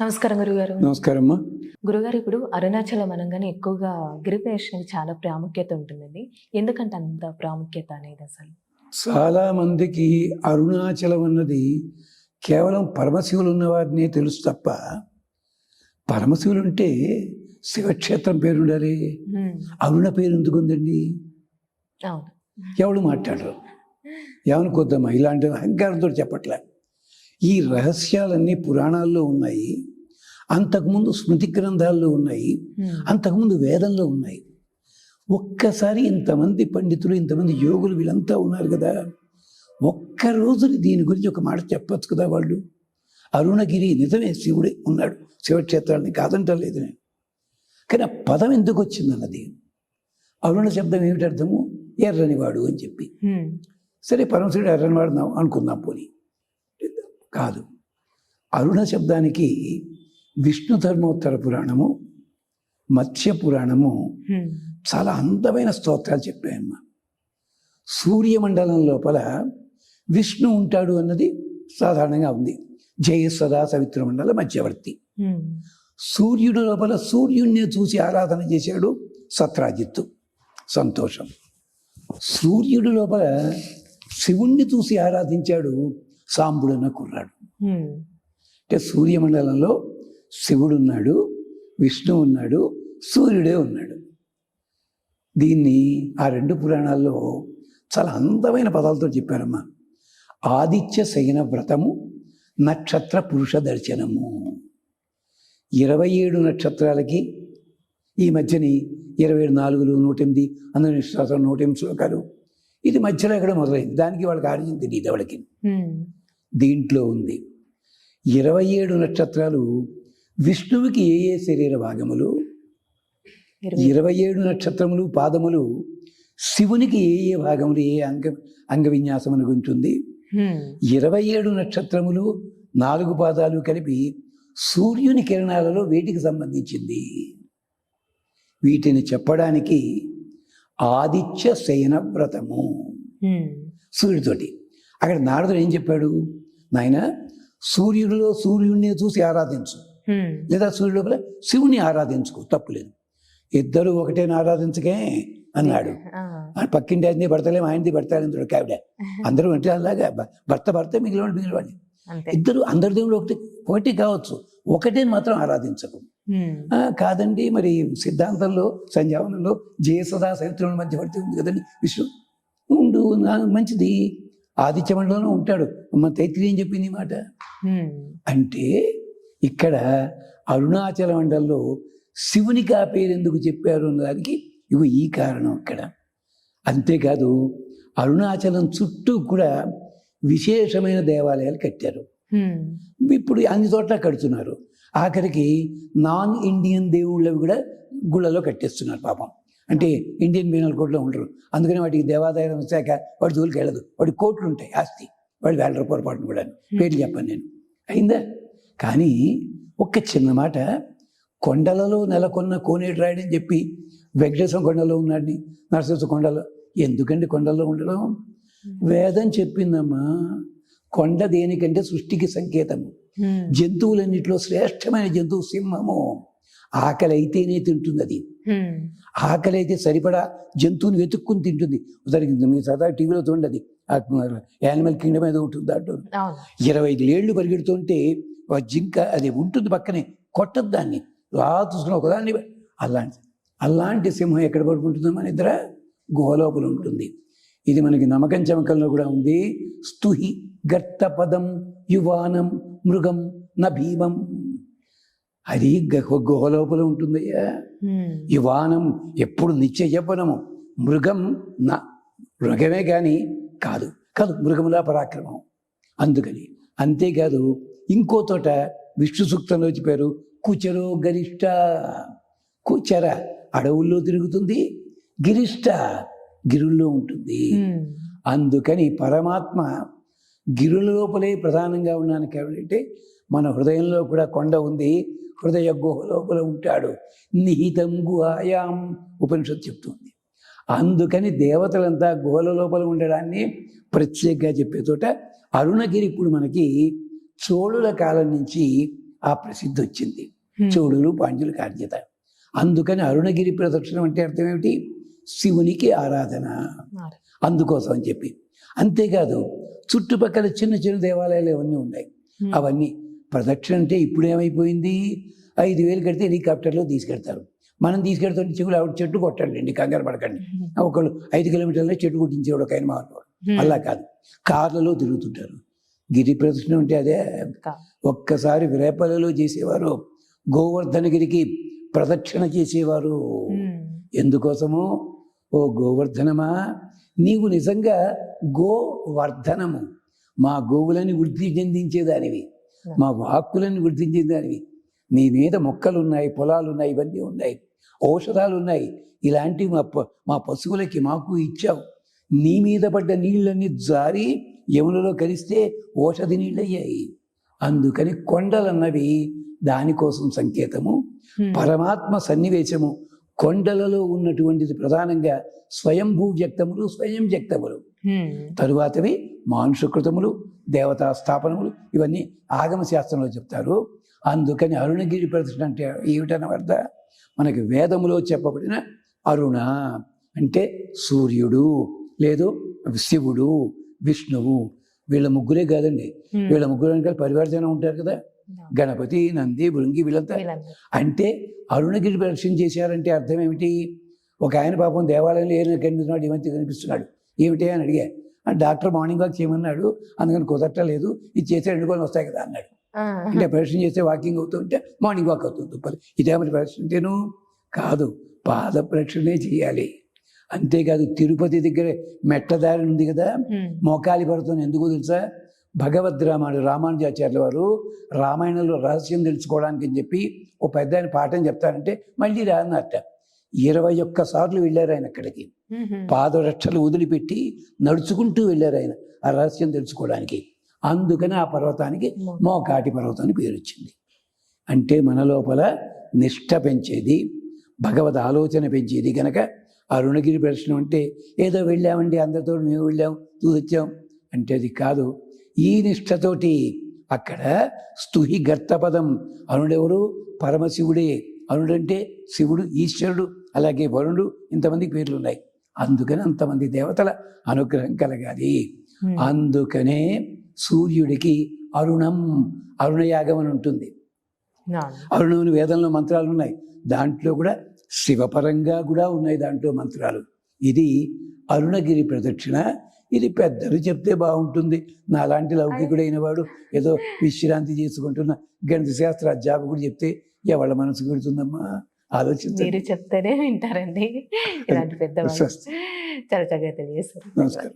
నమస్కారం గురుగారు. నమస్కారం అమ్మా గురుగారు ఇప్పుడు అరుణాచలం అనగానే ఎక్కువగా గిరిప్రదక్షిణకి చాలా ప్రాముఖ్యత ఉంటుందండి. ఎందుకంటే అంత ప్రాముఖ్యత అనేది అసలు? చాలా మందికి అరుణాచలం అన్నది కేవలం పరమశివులు ఉన్నవారినే తెలుసు తప్ప పరమశివులు ఉంటే శివక్షేత్రం పేరు ఉండాలి. అరుణ పేరు ఎందుకు ఉందండి అవును. ఎవడు మాట్లాడరు? ఏమనుకోద్దమ్మా ఇలాంటి అహంకారంతో చెప్పట్లే. ఈ రహస్యాలన్నీ పురాణాల్లో ఉన్నాయి అంతకుముందు స్మృతి గ్రంథాల్లో ఉన్నాయి. అంతకుముందు వేదంలో ఉన్నాయి. ఒక్కసారి ఇంతమంది పండితులు ఇంతమంది యోగులు వీళ్ళంతా ఉన్నారు కదా ఒక్క రోజుని దీని గురించి ఒక మాట చెప్పొచ్చు కదా వాళ్ళు? అరుణగిరి నిజమే శివుడే ఉన్నాడు శివక్షేత్రాన్ని కాదంటలేదు నేను. కానీ ఆ పదం ఎందుకు వచ్చిందన్నది అరుణ శబ్దం ఏమిటి అర్థము? ఎర్రనివాడు అని చెప్పి. సరే పరమశివుడు ఎర్రనివాడు అనుకుందాం పోని. కాదు. అరుణ శబ్దానికి విష్ణు ధర్మోత్తర పురాణము మత్స్య పురాణము. చాలా అందమైన స్తోత్రాలు చెప్పాయమ్మ. సూర్యమండలం లోపల విష్ణు ఉంటాడు అన్నది సాధారణంగా ఉంది. జయ సదా సవిత్ర మండల మధ్యవర్తి. సూర్యుడు లోపల సూర్యుడిని చూసి ఆరాధన చేశాడు సత్రాజిత్తు. సంతోషం. సూర్యుడు లోపల శివుణ్ణి చూసి ఆరాధించాడు సాంబుడన్న కుర్రాడు. హ్మ్. అంటే సూర్యమండలంలో శివుడు ఉన్నాడు విష్ణు ఉన్నాడు సూర్యుడే ఉన్నాడు. దీన్ని ఆ రెండు పురాణాల్లో చాలా అందమైన పదాలతో చెప్పారమ్మా. ఆదిత్య శయన వ్రతము నక్షత్ర పురుష దర్శనము. ఇరవై ఏడు నక్షత్రాలకి ఈ మధ్యని ఇరవై ఏడు నాలుగులు నూట ఎనిమిది అందరి నూట ఎనిమిది శ్లోకాలు. ఇది మధ్యలో ఎక్కడ మొదలైంది. దానికి వాళ్ళకి ఆడియం తెలియదు వాళ్ళకి. దీంట్లో ఉంది. ఇరవై ఏడు నక్షత్రాలు విష్ణువుకి ఏ ఏ శరీర భాగములు? ఇరవై. ఏడు నక్షత్రములు పాదములు శివునికి ఏ ఏ భాగములు ఏ అంగ అంగ ఉంటుంది హ్మ్. ఇరవై ఏడు నక్షత్రములు నాలుగు పాదాలు కలిపి సూర్యుని కిరణాలలో వేటికి సంబంధించింది? వీటిని చెప్పడానికి ఆదిత్య శయన వ్రతము. సూర్యుడితోటి. అక్కడ నారదుడు ఏం చెప్పాడు? నాయన సూర్యుడిలో సూర్యుడిని చూసి ఆరాధించు. లేదా సూర్యుడి లోపల శివుని ఆరాధించుకో తప్పులేదు ఇద్దరు ఒకటేని ఆరాధించకే అన్నాడు. పక్కింటి ఆయనది భర్తలేం ఆయనది భర్త కావిడ అందరూ అంటే అలాగా భర్త భర్త మిగిలిన మిగిలివాడిని అంతే. ఇద్దరు అందరి దేవుడు ఒకటి ఒకటి కావచ్చు. ఒకటేని మాత్రం ఆరాధించకు. కాదండి మరి సిద్ధాంతంలో సంజావనంలో జయసదా సవిత్రుల మధ్యవర్తి ఉంది కదండి విష్ణు. ఉండు మంచిది. ఆదిత్య మండలంలో ఉంటాడు. అమ్మ తైత్రీయం చెప్పింది మాట. అంటే ఇక్కడ అరుణాచల మండలంలో శివునికి ఆ పేరు ఎందుకు చెప్పారు అన్నదానికి ఇవి ఈ కారణం ఇక్కడ అంతేకాదు అరుణాచలం చుట్టూ కూడా విశేషమైన దేవాలయాలు కట్టారు. ఇప్పుడు అన్ని చోట్ల కడుతున్నారు. ఆఖరికి నాన్ ఇండియన్ దేవుళ్ళవి కూడా గుళ్ళలో కట్టేస్తున్నారు పాపం. అంటే ఇండియన్ పీనల్ కోడ్లో ఉండరు. అందుకని వాటికి దేవాదాయం శాఖ వాడి జోలికి వెళ్ళదు. వాడి కోట్లు ఉంటాయి ఆస్తి. వాడు వేల రూపాయల పాటు కూడా పేర్లు చెప్పాను నేను. అయిందా? కానీ ఒక్క చిన్న మాట. కొండలలో నెలకొన్న కోనేటి రాయడని చెప్పి వెంకటేశ్వర కొండలో ఉన్నాడని నరసింహ కొండలో ఎందుకండి కొండల్లో ఉండడం? వేదం చెప్పిందమ్మా. కొండ దేనికంటే సృష్టికి సంకేతము. జంతువులన్నింటిలో శ్రేష్టమైన జంతువు సింహము. ఆకలి అయితేనే తింటుంది అది. ఆకలి అయితే సరిపడా జంతువుని వెతుక్కుని తింటుంది. ఉదాహరణకి మీ సదా టీవీలో చూడండి యానిమల్ కింగ్డమ్ ఏదో ఉంటుంది దాంట్లో ఇరవై ఐదు ఏళ్ళు పరిగెడుతుంటే ఒక జింక అది ఉంటుంది పక్కనే కొట్టదు దాన్ని. రా చూసుకుని ఒకదాన్ని అలాంటి అలాంటి సింహం ఎక్కడ పడుకుంటుందో మన ఇద్దర గుహలోపల ఉంటుంది. ఇది మనకి నమ్మకం చమకంలో కూడా ఉంది. స్తుహి గర్త పదం యువానం మృగం న భీమం అది గ- గుహలోపల ఉంటుందయ్యా హ్మ్. యువానం ఎప్పుడు నిత్య మృగం నా మృగమే కానీ కాదు. కాదు మృగములా పరాక్రమం. అందుకని అంతేకాదు ఇంకో తోట విష్ణు సూక్తంలో చెప్పారు కుచరో గరిష్ట. కుచర అడవుల్లో తిరుగుతుంది గిరిష్ట గిరుల్లో ఉంటుంది. అందుకని పరమాత్మ గిరుల లోపలే ప్రధానంగా ఉన్నాను కాబట్టి మన హృదయంలో కూడా కొండ ఉంది. హృదయ గుహ లోపల ఉంటాడు. నిహితం గుహాయాం ఉపనిషత్తు చెప్తుంది. అందుకని దేవతలంతా గుహల లోపల ఉండడాన్ని ప్రత్యేకంగా చెప్పే చోట అరుణగిరి ఇప్పుడు మనకి చోళుల కాలం నుంచి ఆ ప్రసిద్ధి వచ్చింది. చోడులు పాండ్యులు కార్యత అందుకని అరుణగిరి ప్రదక్షిణం అంటే అర్థం ఏమిటి? శివునికి ఆరాధన. ఆరా- అందుకోసం అని చెప్పి. అంతేకాదు చుట్టుపక్కల చిన్న చిన్న దేవాలయాలు అవన్నీ ఉన్నాయి. అవన్నీ ప్రదక్షిణ అంటే ఇప్పుడు ఏమైపోయింది? ఐదు వేలు కడితే హెలికాప్టర్లో తీసుకెళ్తారు మనం తీసుకెళ్తుంటే చెవులు ఆవిడ చెట్టు కొట్టండి కంగారు పడకండి. ఒకళ్ళు ఐదు కిలోమీటర్లే చెట్టు కొట్టించేవాడు ఒక ఆయన హ్మ్. అలా కాదు. కార్లలో తిరుగుతుంటారు. గిరి ప్రదక్షిణ అంటే అదే ఒక్కసారి విరేపల్లిలో చేసేవారు గోవర్ధనగిరికి ప్రదక్షిణ చేసేవారు. ఎందుకోసము? ఓ గోవర్ధనమా? నీవు నిజంగా గోవర్ధనము. మా గోవులని వృద్ధి చెందించేదానివి. మా వాక్కులను వృద్ధి చెందేదానివి నీ మీద మొక్కలు ఉన్నాయి పొలాలు ఉన్నాయి ఇవన్నీ ఉన్నాయి. ఔషధాలు ఉన్నాయి ఇలాంటివి మా మా పశువులకి మాకు ఇచ్చావు. నీ మీద పడ్డ నీళ్ళన్నీ జారి యమునలో కలిస్తే ఔషధి నీళ్ళయ్యాయి. అందుకని కొండలన్నవి దానికోసం సంకేతము. పరమాత్మ సన్నివేశము. కొండలలో ఉన్నటువంటిది ప్రధానంగా స్వయంభూ వ్యక్తములు స్వయం వ్యక్తములు. తరువాతవి మానుషకృతములు దేవతా స్థాపనములు ఇవన్నీ ఆగమ శాస్త్రంలో చెప్తారు. అందుకని అరుణగిరి ప్రదర్శన అంటే ఏమిటనవర్ద మనకి వేదములో చెప్పబడిన అరుణ అంటే సూర్యుడు లేదు శివుడు విష్ణువు. వీళ్ళ ముగ్గురే కాదండి. వీళ్ళ ముగ్గురు వెనకాల పరివర్తన ఉంటారు కదా. గణపతి నంది భృంగి వీళ్ళంతా. అంటే అరుణగిరి ప్రదక్షిణ చేశారంటే అర్థం ఏమిటి? ఒక ఆయన పాపం దేవాలయంలో ఏమైనా కనిపిస్తున్నాడు ఏమైతే కనిపిస్తున్నాడు? ఏమిటి అని అడిగా. డాక్టర్ మార్నింగ్ వాక్ చేయమన్నాడు. అందుకని కుదరట్లేదు. ఇది చేస్తే రెండు కొన్ని వస్తాయి కదా అన్నాడు. అంటే ప్రదక్షిణ చేస్తే వాకింగ్ అవుతుంటే మార్నింగ్ వాక్ అవుతుంది. ఇదేమని ప్రదక్షిణ అంటేను కాదు పాద ప్రదక్షిణే చేయాలి. అంతేకాదు తిరుపతి దగ్గర మెట్టదారి ఉంది కదా. మోకాలి పడుతుంది ఎందుకు తెలుసా? భగవద్ రామాడు రామానుజాచార్యుల వారు రామాయణంలో రహస్యం తెలుసుకోవడానికి అని చెప్పి ఓ పెద్ద ఆయన పాఠం చెప్తారంటే మళ్ళీ రానట్ట ఇరవై ఒక్క సార్లు వెళ్ళారు ఆయన అక్కడికి. పాదరక్షలు వదిలిపెట్టి నడుచుకుంటూ వెళ్ళారు ఆయన ఆ రహస్యం తెలుసుకోవడానికి. అందుకని ఆ పర్వతానికి మోకాటి. పర్వతం అని పేరు వచ్చింది. అంటే మన లోపల నిష్ఠ పెంచేది భగవద్ ఆలోచన పెంచేది కనుక అరుణగిరి ప్రదర్శనం అంటే ఏదో వెళ్ళామండి అందరితో మేము వెళ్ళాం చూసొచ్చాం అంటే అది కాదు. ఈ నిష్ఠతోటి అక్కడ స్తుహి గర్తపదం అరుణెవరు? పరమశివుడే. అరుడంటే శివుడు ఈశ్వరుడు అలాగే వరుణుడు ఇంతమందికి పేర్లు ఉన్నాయి అందుకని అంతమంది దేవతల అనుగ్రహం కలగాలి. హ్మ్. అందుకనే సూర్యుడికి అరుణం అరుణయాగం అని ఉంటుంది. అరుణుని వేదంలో మంత్రాలు ఉన్నాయి. దాంట్లో కూడా శివపరంగా కూడా ఉన్నాయి దాంట్లో మంత్రాలు. ఇది అరుణగిరి ప్రదక్షిణ. ఇది పెద్దలు చెప్తే బాగుంటుంది. నాలాంటి లౌకికుడైన వాడు ఏదో విశ్రాంతి చేసుకుంటున్న గణిత శాస్త్ర అధ్యాపకుడు చెప్తే ఎవళ్ళ మనసు పెడుతుందమ్మా ఆలోచించండి. మీరు చెప్తేనే వింటారండి. ఇలాంటి స్వస్తి. చాలా చక్కగా తెలియజేస్తారు నమస్కారం.